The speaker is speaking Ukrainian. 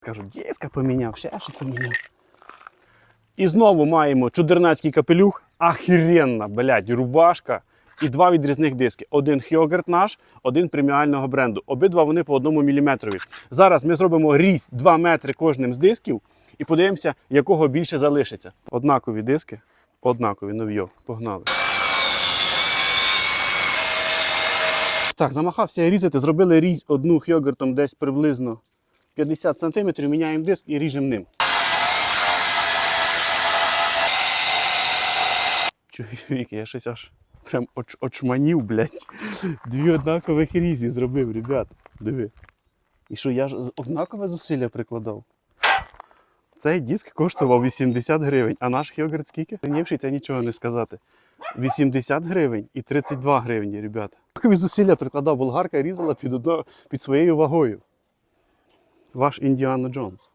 Кажу, диска поміняв, ще щось поміняв. І знову маємо чудернацький капелюх. Ахіренна, блядь, рубашка. І два відрізних диски. Один Хьогерт наш, один преміального бренду. Обидва вони по одному міліметрові. Зараз ми зробимо різь 2 метри кожним з дисків і подивимося, якого більше залишиться. Однакові диски, однакові, нов'йо. Погнали. Так, замахався різати. Зробили різь одну хьогертом десь приблизно 50 см, міняємо диск і ріжемо ним. Чоловік, я щось аж прям оч, очманів, блядь. Дві однакових різі зробив, ребят. Диви. І що, я ж однакове зусилля прикладав. Цей диск коштував 80 гривень, а наш Хьогерт скільки? Рівнівший це нічого не сказати. 80 гривень і 32 гривні, ребята. Однакові зусилля прикладав, болгарка різала під, одно, під своєю вагою. Ваш Індіана Джонс.